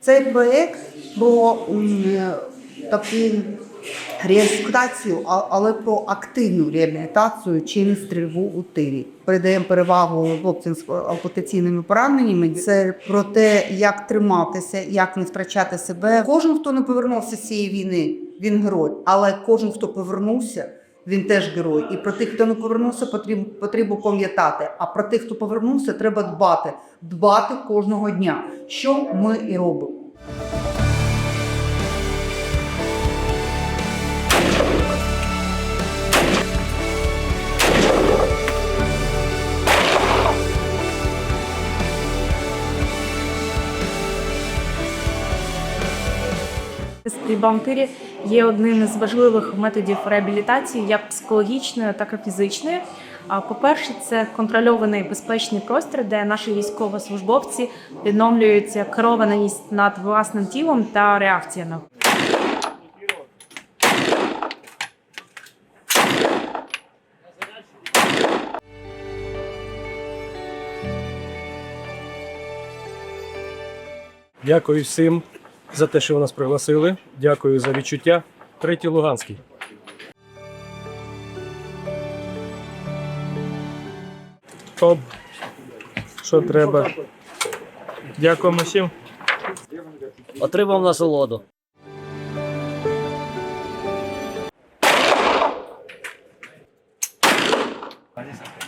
Цей проєкт було м, такий реабілітацію, але про активну реабілітацію через стрільбу у тирі. Передаємо перевагу хлопцям з ампутаційними пораненнями. Це про те, як триматися, як не втрачати себе. Кожен, хто не повернувся з цієї війни, він герой. Але кожен, хто повернувся, він теж герой. І про тих, хто не повернувся, потрібно, потрібно пам'ятати. А про тих, хто повернувся, треба дбати. Дбати кожного дня, що ми і робимо. В є одним із важливих методів реабілітації, як психологічної, так і фізичної. По-перше, це контрольований безпечний простір, де наші військовослужбовці відновлюються керованість над власним тілом та реакція Дякую всім за те, що ви нас пригласили. Дякую за відчуття. Третій Луганський. Оп. Що треба? Дякуємо всім. Отримав насолоду. Gracias.